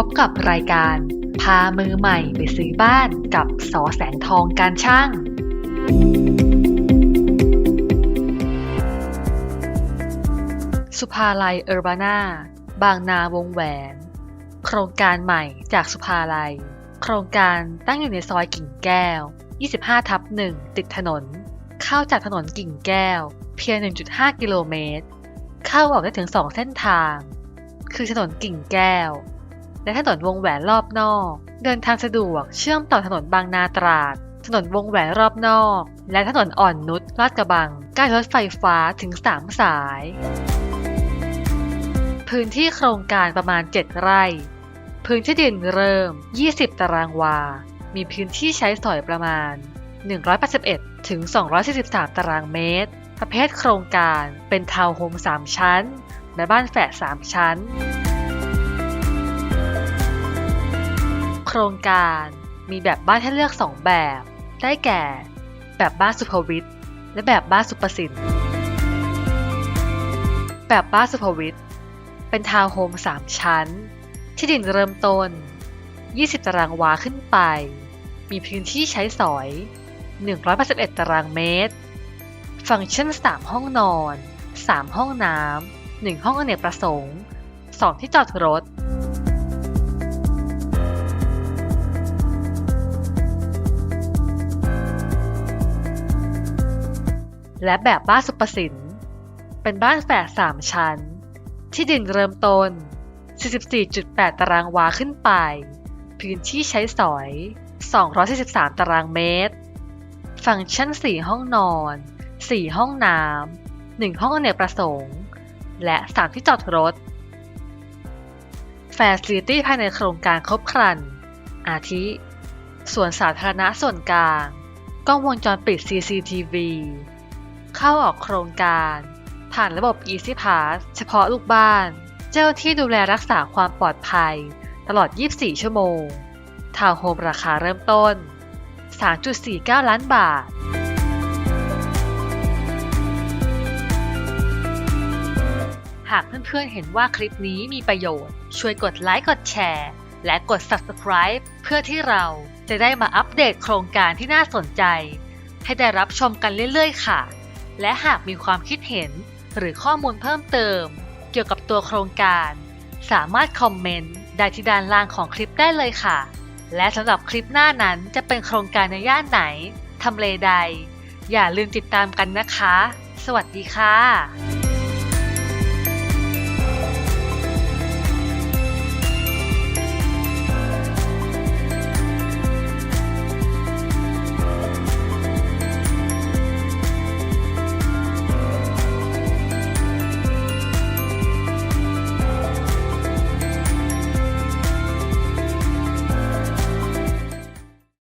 พบกับรายการ พามือใหม่ไปซื้อบ้านกับสอแสงทองการช่าง สุภาลัยเออร์บานาบางนาวงแหวน โครงการใหม่จากสุภาลัย โครงการตั้งอยู่ในซอยกิ่งแก้ว 25 ทับ 1 ติดถนน เข้าจากถนนกิ่งแก้ว เพียง 1.5 กิโลเมตร เข้าออกได้ถึง 2 เส้นทาง คือถนนกิ่งแก้ว และถนนวงแหวนรอบนอก เดินทางสะดวกเชื่อมต่อถนนบางนาตราด ถนนวงแหวนรอบนอก และถนนอ่อนนุชลาดกระบังใกล้รถไฟฟ้าถึง 3 สาย พื้นที่โครงการประมาณ 7 ไร่ พื้นที่ดินเริ่ม 20 ตารางวา มีพื้นที่ใช้สอยประมาณ 181 ถึง 243 ตารางเมตร ประเภทโครงการเป็นทาวน์โฮม 3 ชั้น และบ้านแฝด 3 ชั้น รงการมีแบบบ้านให้เลือก 2 แบบ ได้แก่ แบบบ้านสุภวิทย์และแบบบ้านสุประสิทธิ์แบบบ้านสุภวิทย์เป็นทาวน์โฮม 3 ชั้น ที่ดินเริ่มต้น 20 ตารางวาขึ้นไป มีพื้นที่ใช้สอย 181 ตารางเมตร ฟังก์ชัน 3 ห้องนอน 3 ห้องน้ำ 1 ห้องอเนกประสงค์ 2 ที่จอดรถ และแบบบ้านสุประสิน เป็นบ้านแฝด3ชั้น ที่ดินเริ่มต้น 44.8 ตารางวาขึ้นไป พื้นที่ใช้สอย 243 ตารางเมตร ฟังก์ชัน 4 ห้องนอน 4 ห้องน้ำ 1 ห้องอเนกประสงค์ และ 3 ที่จอดรถแฟซิลิตี้ภายในโครงการครบครัน อาทิ ส่วนสาธารณะส่วนกลาง กล้องวงจรปิด CCTV เข้าออกโครงการ ผ่านระบบ Easy Pass เฉพาะลูกบ้าน เจ้าที่ดูแลรักษาความปลอดภัย ตลอด 24 ชั่วโมง ทาวน์โฮมราคาเริ่มต้น 3.49 ล้านบาทหากเพื่อนๆ เห็นว่าคลิปนี้มีประโยชน์ ช่วยกดไลค์ กดแชร์ และกด Subscribe เพื่อที่เราจะได้มาอัปเดตโครงการที่น่าสนใจ ให้ได้รับชมกันเรื่อยๆ ค่ะ และหากมีความคิดเห็นหรือข้อมูลเพิ่มเติม เกี่ยวกับตัวโครงการ สามารถคอมเมนต์ได้ที่ด้านล่างของคลิปได้เลยค่ะ และสำหรับคลิปหน้านั้นจะเป็นโครงการในย่านไหนทำเลใด อย่าลืมติดตามกันนะคะ สวัสดีค่ะ